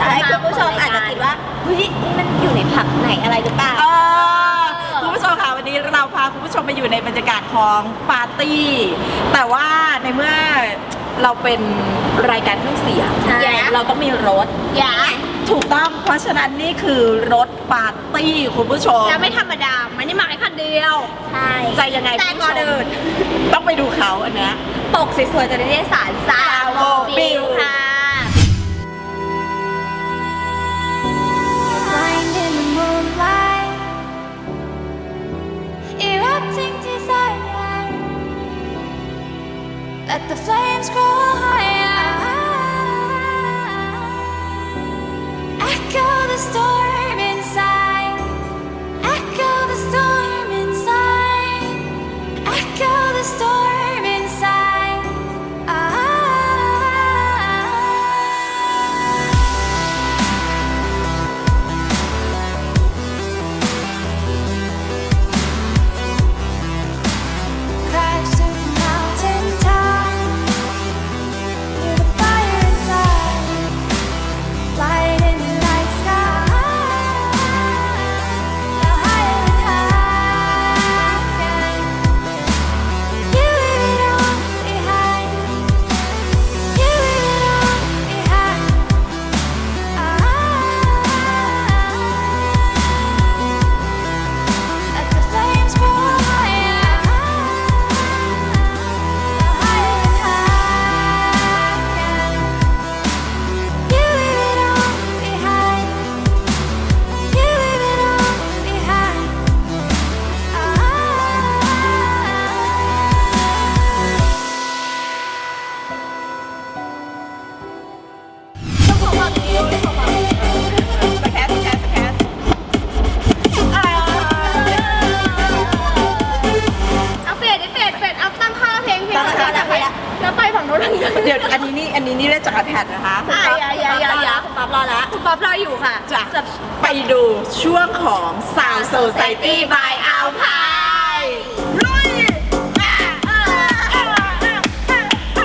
ตั้งใจจะเฟดใช่คุณผู้ชมอาจจะคิดว่าเฮ้ยนี่มันอยู่ในผับไหนอะไรหรือเปล่า เออคุณผู้ชมค่ะวันนี้เราพาคุณผู้ชมมาอยู่ในบรรยากาศของปาร์ตี้ แต่ว่าในเมื่อเราเป็นรายการเครื่องเสียงใช่ เราต้องมีรถ อย่าถูกต้อง เพราะฉะนั้นนี่คือรถปาร์ตี้คุณผู้ชม แล้วไม่ธรรมดามันนี่มาแค่คันเดียว ใช่ ใจยังไงแต่ก่อนอื่นต้องไปดูเขาอันเนี้ยปกสวยๆจากนิตยสารซาว Mobile ค่ะ erupting desire. Let the flames grow higher. เดี๋ยวอันนี้นี่อันนี้นี่ได้จากแพดนะคะอะอย่าอย่าอย่าอย่าคุณป๊อปรอแล้วคุณป๊อปรออยู่ค่ะจะไปดูช่วงของ Sound Society by Alpine ลุยอะอะอะอะอะอะ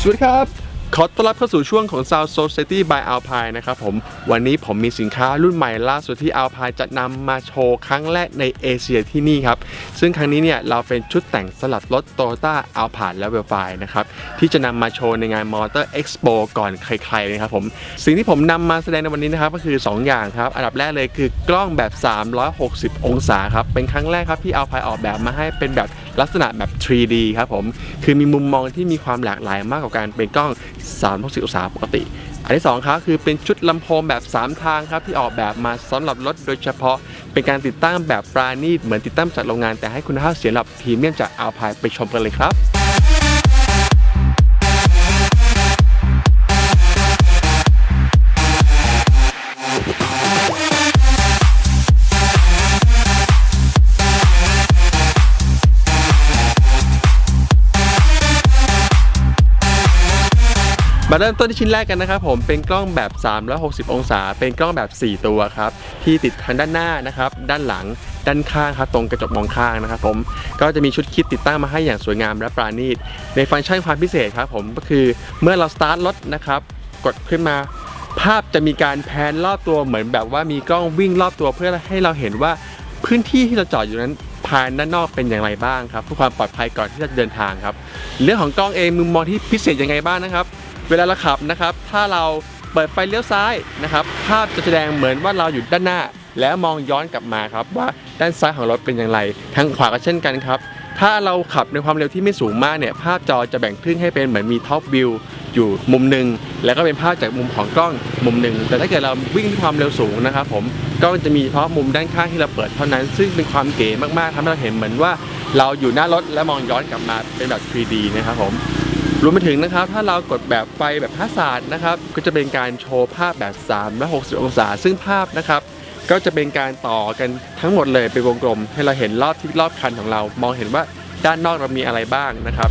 สวัสดีครับ ขอต้อนรับเข้าสู่ช่วงของ Sound Society by Alpine นะครับผม วันนี้ผมมีสินค้ารุ่นใหม่ล่าสุดที่ Alpine จะนำมาโชว์ครั้งแรกในเอเชียที่นี่ครับ ซึ่งครั้งนี้เนี่ยเราเป็นชุดแต่งสลับรถ Toyota Alpine และ v e l f i นะครับ ที่จะนำมาโชว์ในงาน Motor Expo ก่อนใครๆนะครับผม สิ่งที่ผมนำมาแสดงในวันนี้นะครับก็คือ 2 อย่างครับ อันดับแรกเลยคือกล้องแบบ 360 องศาครับ เป็นครั้งแรกครับที่ Alpine ออกแบบมาให้เป็นแบบ ลักษณะแบบ 3D ครับผม คือมีมุมมองที่มีความหลากหลายมากกว่าการเป็นกล้อง 360องศาปกติ อันที่สองครับคือเป็นชุดลำโพงแบบ 3 ทางครับที่ออกแบบมาสำหรับรถโดยเฉพาะ เป็นการติดตั้งแบบปราณีตเหมือนติดตั้งจากโรงงานแต่ให้คุณภาพเสียงระดับพรีเมียมจาก Alpine ไปชมกันเลยครับ มาเริ่มต้นที่ชิ้นแรกกันนะครับผมเป็นกล้องแบบ 360 องศา เป็นกล้องแบบ 4 ตัวครับที่ติดทางด้านหน้านะครับด้านหลังด้านข้างครับตรงกระจกมองข้างนะครับผมก็จะมีชุดคิดติดตั้งมาให้อย่างสวยงามและปราณีต ในฟังก์ชันความพิเศษครับผมก็คือเมื่อเราสตาร์ทรถนะครับกดขึ้นมาภาพจะมีการแพนรอบตัวเหมือนแบบว่ามีกล้องวิ่งรอบตัวเพื่อให้เราเห็นว่าพื้นที่ที่เราจอดอยู่นั้นภายด้านนอกเป็นอย่างไรบ้างครับเพื่อความปลอดภัยก่อนที่จะเดินทางครับ เรื่องของกล้องเองมุมมองที่พิเศษยังไงบ้างนะครับ เวลาเราขับนะครับ ถ้าเราเปิดไฟเลี้ยวซ้ายนะครับ ภาพจะแสดงเหมือนว่าเราอยู่ด้านหน้า แล้วมองย้อนกลับมาครับว่าด้านซ้ายของรถเป็นอย่างไร ทางขวาก็เช่นกันครับ ถ้าเราขับในความเร็วที่ไม่สูงมากเนี่ย ภาพจอจะแบ่งครึ่งให้เป็นเหมือนมีท็อปวิวอยู่มุมหนึ่งแล้วก็เป็นภาพจากมุมของกล้องมุมหนึ่งแต่ถ้าเกิดเราวิ่งที่ความเร็วสูงนะครับผมกล้องจะมีเฉพาะมุมด้านข้างที่เราเปิดเท่านั้น ซึ่งเป็นความเก๋มากๆทำให้เราเห็นเหมือนว่า เราอยู่หน้ารถและมองย้อนกลับมาเป็นแบบ 3D นะครับผม รวมไปถึงนะครับถ้าเรากดแบบไฟแบบฮัสาร์ดนะครับก็จะเป็นการโชว์ภาพแบบ360 องศา ซึ่งภาพนะครับก็จะเป็นการต่อกันทั้งหมดเลยเป็นวงกลม ให้เราเห็นรอบที่รอบคันของเรา มองเห็นว่าด้านนอกเรามีอะไรบ้างนะครับ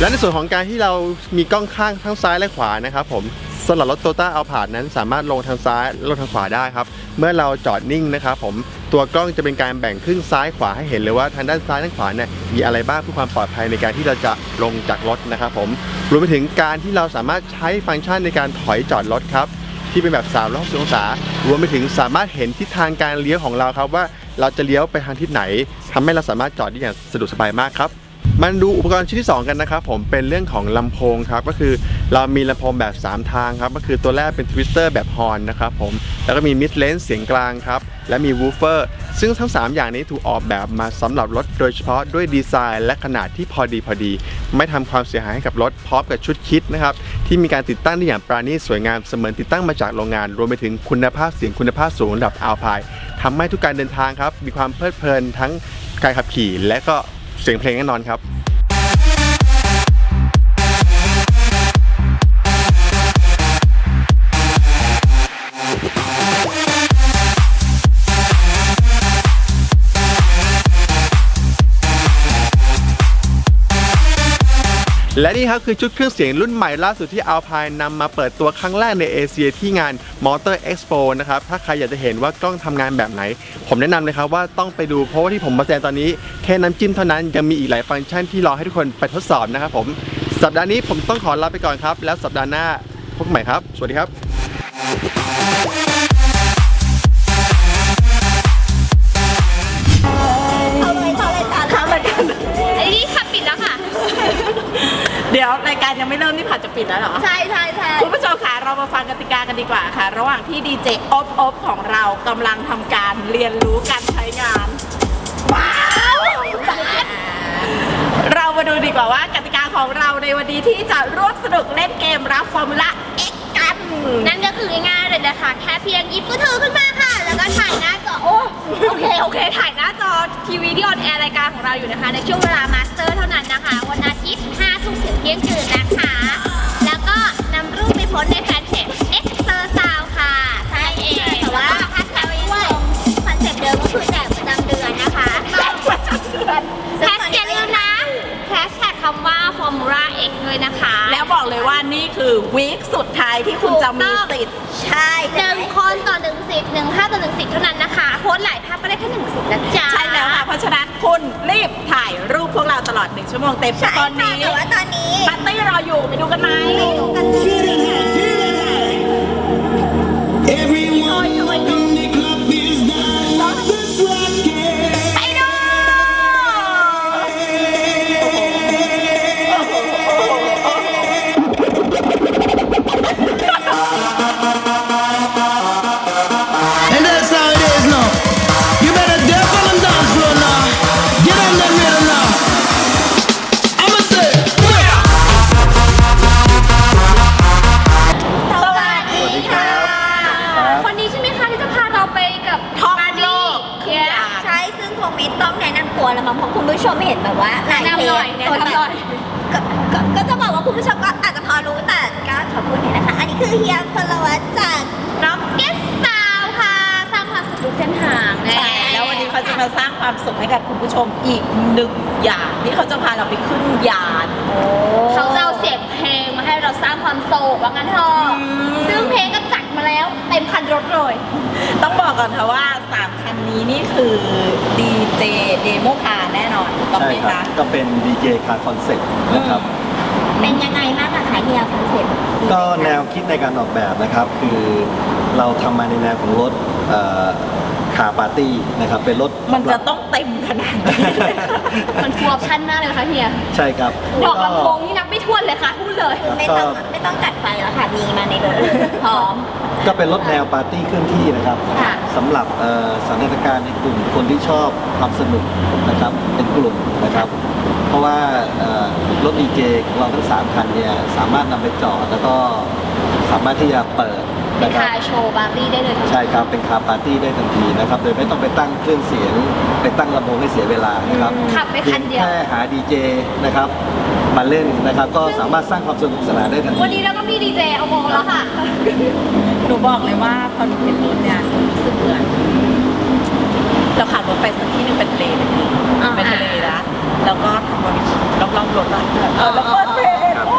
และในส่วนของการที่เรามีกล้องข้างทั้งซ้ายและขวานะครับผมสำหรับรถโตต้าเอาผาดนั้นสามารถลงทางซ้ายลงทางขวาได้ครับ เมื่อเราจอดนิ่งนะครับผมตัวกล้องจะเป็นการแบ่งครึ่งซ้ายขวาให้เห็นเลยว่าทางด้านซ้ายด้านขวาเนี่ยมีอะไรบ้างเพื่อความปลอดภัยในการที่เราจะลงจากรถนะครับผมรวมไปถึงการที่เราสามารถใช้ฟังก์ชันในการถอยจอดรถครับที่เป็นแบบ360องศารวมไปถึงสามารถเห็นทิศทางการเลี้ยวของเราครับว่าเราจะเลี้ยวไปทางทิศไหนทำให้เราสามารถจอดได้อย่างสะดวกสบายมากครับ มันดูอุปกรณ์ชิ้นที่ 2 กันนะครับผมเป็นเรื่องของลำโพงครับก็คือเรามีลำโพงแบบ 3 ทางครับก็คือตัวแรกเป็นทวิสเตอร์แบบฮอนนะครับผมแล้วก็มีมิดเลนส์เสียงกลางครับและมีวูฟเฟอร์ซึ่งทั้ง 3 อย่างนี้ถูกออกแบบมาสำหรับรถโดยเฉพาะด้วยดีไซน์และขนาดที่พอดีพอดี ไม่ทำความเสียหายให้กับรถพร้อมกับชุดคิดนะครับที่มีการติดตั้งได้อย่างปราณีตสวยงามเสมือนติดตั้งมาจากโรงงาน รวมไปถึงคุณภาพเสียงคุณภาพสูงระดับอัลพายทำให้ทุกการเดินทางครับมีความเพลิดเพลินทั้งการขับขี่และก็ เสียงเพลงแน่นอนครับ และนี่ครับคือชุดเครื่องเสียงรุ่นใหม่ล่าสุดที่ Alpine นำมาเปิดตัวครั้งแรกในเอเชียที่งาน Motor Expo นะครับ ถ้าใครอยากจะเห็นว่ากล้องทำงานแบบไหน ผมแนะนำเลยครับว่าต้องไปดูเพราะว่าที่ผมมาแสดงตอนนี้ แค่น้ำจิ้มเท่านั้นยังมีอีกหลายฟังก์ชันที่รอให้ทุกคนไปทดสอบนะครับผม สัปดาห์นี้ผมต้องขอลาไปก่อนครับ แล้วสัปดาห์หน้าพบกันใหม่ครับ สวัสดีครับ รยังไม่เริ่มนี่ผัดจะปิดแล้วเหรอ ใช่ใช่ใช่คุณผู้ชมคะเรามาฟังกติกากันดีกว่าค่ะ ระหว่างที่ดีเจอบอบของเรากำลังทำการเรียนรู้การใช้งานว้าวเรามาดูดีกว่าว่ากติกาของเราในวันนี้ที่จะร่วมสนุกเล่นเกมรับฟอร์มูล่าเอ็กกั นั่นก็คือง่ายๆเลยนะคะแค่เพียงหยิบมือถือขึ้นมาค่ะ แล้วก็ถ่ายหน้าจอโอ้โอเคโอเค ถ่ายหน้าจอทีวีที่ออนแอร์รายการของเราอยู่นะคะ ในช่วงเวลามาสเตอร์เท่านั้นนะคะ วันอาทิตย์5ทุ่มถึงเที่ยงคืนนะคะ แล้วก็นำรูปไปโพสในแฟนเพจ วีคสุดท้ายที่คุณจะมีสิทธิ์ใช่หนึ่งคนต่อหนึ่งสิทธิ์หนึ่งภาพต่อหนึ่งสิทธิ์เท่านั้นนะคะ โพสต์หลายภาพก็ได้แค่หนึ่งสิทธิ์นะจ๊ะ ใช่แล้วค่ะ เพราะฉะนั้นคุณรีบถ่ายรูปพวกเราตลอดหนึ่งชั่วโมงเต็มใช่ตอนค่ะนี้แต่ว่าตอนนี้ ปาร์ตี้รออยู่ไปดูกันไหม กัน Everyone ความสุขให้กับคุณผู้ชมอีกหนึ่งอย่างที่เขาจะพาเราไปขึ้นยานเขาจะเอาเสียงเพลงมาให้เราสร้างความโศกว่างั้นเถอะอืมซึ่งเพลงก็จัดมาแล้วเต็มคันรถเลย ต้องบอกก่อนค่ะว่า3คันนี้นี่คือดีเจเดโมคาแน่นอนถูกต้องใช่ไหมครับคะ ก็เป็น DJ Car Concept นะครับ เป็นยังไงบ้างอะคะเฮียคอนเซ็ปต์ก็แนวคิดในการออกแบบนะครับ คือเราทำมาในแนวของรถ คาร์ปาร์ตี้นะครับเป็นรถมันจะต้องเต็มขนาดนี้เลยค่ะมันฟูลออปชั่นมากเลยนะคะเฮียใช่ครับดอกลำโพงก็นี่นับไม่ถ้วนเลยค่ะพูดเลย ไม่ต้องไม่ต้องกัดไฟแล้วค่ะมีมาในรถพร้อม ก็เป็นรถแนวปาร์ตี้เคลื่อนที่นะครับค่ะสำหรับเอ่อสถานการณ์ในกลุ่มคนที่ชอบความสนุกนะครับเป็นกลุ่มนะครับเพราะว่าเอ่อรถดีเจของเราทั้งสามคันเนี่ยสามารถนำไปจอดแล้วก็สามารถที่จะเปิด เป็นนะครับคาร์โชว์ปาร์ตี้ได้เลย ใช่ครับ เป็นคาร์ปาร์ตี้ได้ทันทีนะครับ โดยไม่ต้องไปตั้งเครื่องเสียง ไปตั้งลำโพงให้เสียเวลานะครับขับไปคันเดียว แค่หาดีเจนะครับมาเล่นนะครับ ก็สามารถสร้างความสนุกสนานได้ทันที วันนี้เราก็มีดีเจเอาโมงแล้วค่ะ หนูบอกเลยว่าพอหนูเห็นรถเนี่ยหนูรู้สึกเหมือนเราขับรถไปสักที่หนึงเป็นทะเลเป็นทะเลอ่าเป็นทะเลนะแล้วก็ทำบาร์บีคิวรอบๆรถอะเออแล้วเปิดเพลงครับโอ้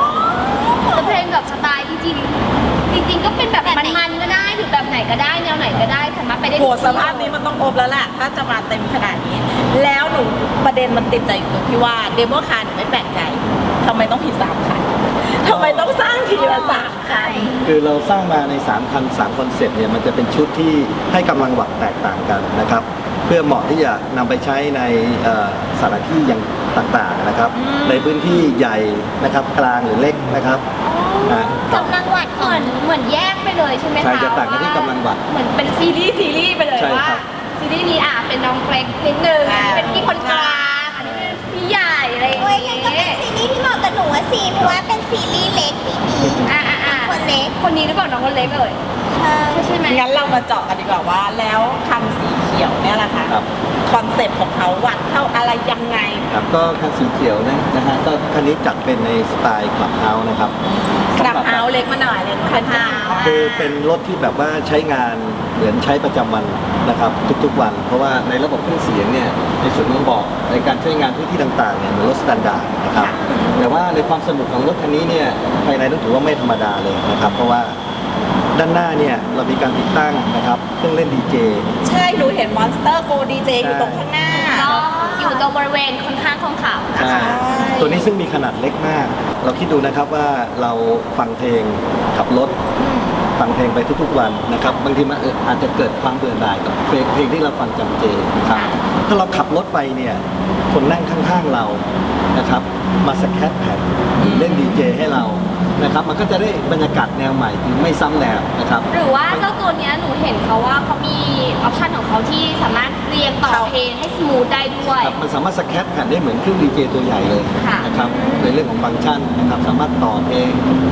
จะเพลงแบบสไตล์จริงๆ จริงๆก็เป็นแบบมันๆก็ได้หรือแบบไหนก็ได้แนวไหนก็ได้สามารถไปได้โหสภาพนี้มันต้องอบแล้วแหละถ้าจะมาเต็มขนาดนี้ แล้วหนูประเด็นมันติดใจอยู่ตรงที่ว่าเดโมคาร์หนูไม่แปลกใจทำไมต้องผิดสามคันทำไมต้องสร้างทีละสามคัน คือเราสร้างมาใน3คัน3คอนเซ็ปต์เนี่ยมันจะเป็นชุดที่ให้กำลังวัตต์แตกต่างกันนะครับ เพื่อเหมาะที่จะนำไปใช้ในเอ่อสถานที่อย่างต่างๆนะครับ ในพื้นที่ใหญ่นะครับกลางหรือเล็กนะครับนะกำลังวัดเหก่อ มือนนเหมือนแยกไปเลยใช่ไหมคะใช่จะต่างกันที่กำลังวัตต์เหมือนเป็นซีรีส์ซีรีส์ไปเลยใช่ว่าครับ ซีรีส์นี้อะเป็นน้องเกรกนิดนึงอ่า เป็นพี่คนกลางอันนี้เป็นพี่ใหญ่อะไรอย่างโอ้ยเงี้งั้นก็เป็นยซีรีส์ที่เหมาะกับหนูอะสิเพราะว่าเป็นซีรีส์เล็กดีอะอะอะๆคน เล็ก คนนี้หรือเปล่าน้องคนเล็กเอ่ยใช่ใช่ไหมงั้นเรามาเจาะกันดีกว่าว่า แล้วคันสีเขียวเนี่ยแหละค่ะครับ คอนเซ็ปต์ของเขาวัดเท่าอะไรยังไง ครับก็คันสีเขียวนะนะฮะก็คันนี้จัดเป็นในสไตล์คลับเฮาส์นะครับกลับเอาเล็กมาหน่อยเลยคันเท้าคือเป็นรถที่แบบว่าใช้งาน เหมือนใช้ประจำวันนะครับทุกๆวัน เพราะว่าในระบบเครื่องเสียงเนี่ยในส่วนของบอกในการใช้งานพื้นที่ต่างๆเนี่ยเหมือนรถสแตนดาร์ดนะครับแต่ว่าในความสนุกของรถคันนี้เนี่ยภายในต้องถือว่าไม่ธรรมดาเลยนะครับ เพราะว่าด้านหน้าเนี่ยเรามีการติดตั้งนะครับเครื่องเล่นดีเจใช่หนูเห็นมอนสเตอร์โกดีเจอยู่ตรงข้างหน้าก็อยู่ตรงบริเวณค่อนข้างของเขานะใช่คะตัวนี้ซึ่งมีขนาดเล็กมาก เราคิดดูนะครับว่าเราฟังเพลงขับรถ ฟังเพลงไปทุกๆวันนะครับบางทีมันเอ่ออาจจะเกิดความเบื่อหน่ายกับเพลงเพลงที่เราฟังจำเจนะครับถ้าเราขับรถไปเนี่ยคนนั่งข้างๆเรานะครับมาสแครปแผ่นเล่นดีเจให้เรา นะครับ มันก็จะได้บรรยากาศแนวใหม่คือไม่ซ้ำแนวนะครับ หรือว่าเจ้าตัวเนี้ยหนูเห็นเขาว่าเขามีออปชันของเขาที่สามารถเรียงต่อเพลงให้สมูทได้ด้วยครับมันสามารถสแครปแผ่นได้เหมือนเครื่องดีเจตัวใหญ่เลยค่ะนะครับในเรื่องของฟังก์ชันนะครับสามารถต่อเพลง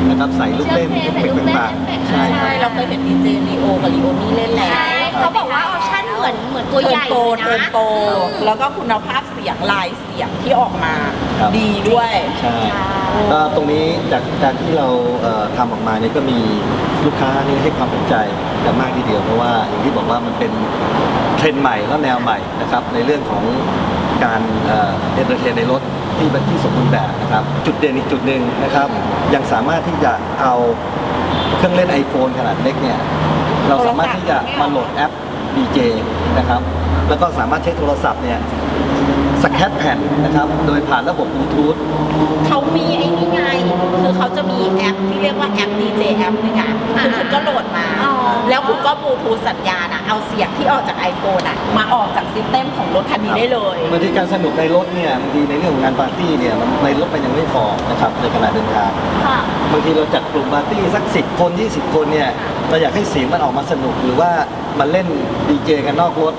นะครับใส่ลูกเล่นเชื่เออมฟเพลงเฟกต์ต่างใส่ลูกเล่นๆใช่คใช่รับเราเคยเห็นดีเจลีโอกับลีโอนี่เล่นแล้ว ใช่เขาบอกว่าออปชันเห มือนเหมือนตัวเทิใหร์นญ่โปรเลยเทิร์นนะ โปรแล้วก็คุณภาพเสียงลายเสียงที่ออกมาครับ ดีด้วย ใช่ก็ตรงนี้จากการที่เราเอ่อทำออกมาเนี่ยก็มีลูกค้านี่ให้ความสนใจกันมากทีเดียวเพราะว่าอย่างที่บอกว่ามันเป็นเทรนด์ใหม่แล้วแนวใหม่นะครับในเรื่องของการเอ่อนเตอร์เทนในรถที่เป็นที่สมบูรณ์แบบนะครับจุดเด่นอีกจุดหนึ่งนะครับยังสามารถที่จะเอาเครื่องเล่น iPhone ขนาดเล็กเนี่ยเราสามารถที่จะมาโหลดแอป DJ นะครับ แล้วก็สามารถใช้โทรศัพท์เนี่ยสแคตแผ่นนะครับ โดยผ่านระบบบลูทูธเขามีไอ้นี่ไง คือเขาจะมีแอปที่เรียกว่าแอป DJ แอปนึงอะคือคุณก็โหลดมาอ๋อแล้วคุณก็บลูทูธสัญญาณอะ เอาเสียงที่ออกจาก iPhone อะ มาออกจากซิสเต็มของรถคันนี้ได้เลยบางทีการสนุกในรถเนี่ยบางทีในเรื่องของงานปาร์ตี้เนี่ยมันในรถมันยังไม่พอนะครับในขณะเดินทางค่ะบางทีเราจัดกลุ่มปาร์ตี้สักสิบคน 20 คนเนี่ย เราอยากให้เสียงมันออกมาสนุกหรือว่ามาเล่นดีเจกันนอกรถ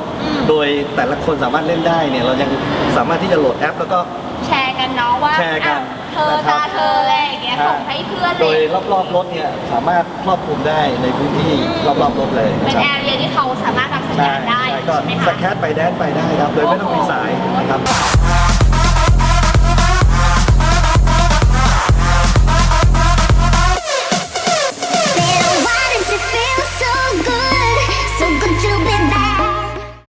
โดยแต่ละคนสามารถเล่นได้เนี่ยเรายังสามารถที่จะโหลดแอป แล้วก็ แชร์กันเนาะว่าแชร์กันอะเธอนะครับตาเธออะไรอย่างเงี้ยส่งให้เพื่อนโดเลยยรอบๆรถเนี่ยสามารถครอบคลุมได้ในพื้นที่รอบๆรถเลยเป็นนะครับแอเรียที่เขาสามารถรับสัญใช่ญาณได้ใช่ก็ใช่ไหมสคะแคตไปแดนไปได้ครับโดยไม่ต้องมีสายนะครับโ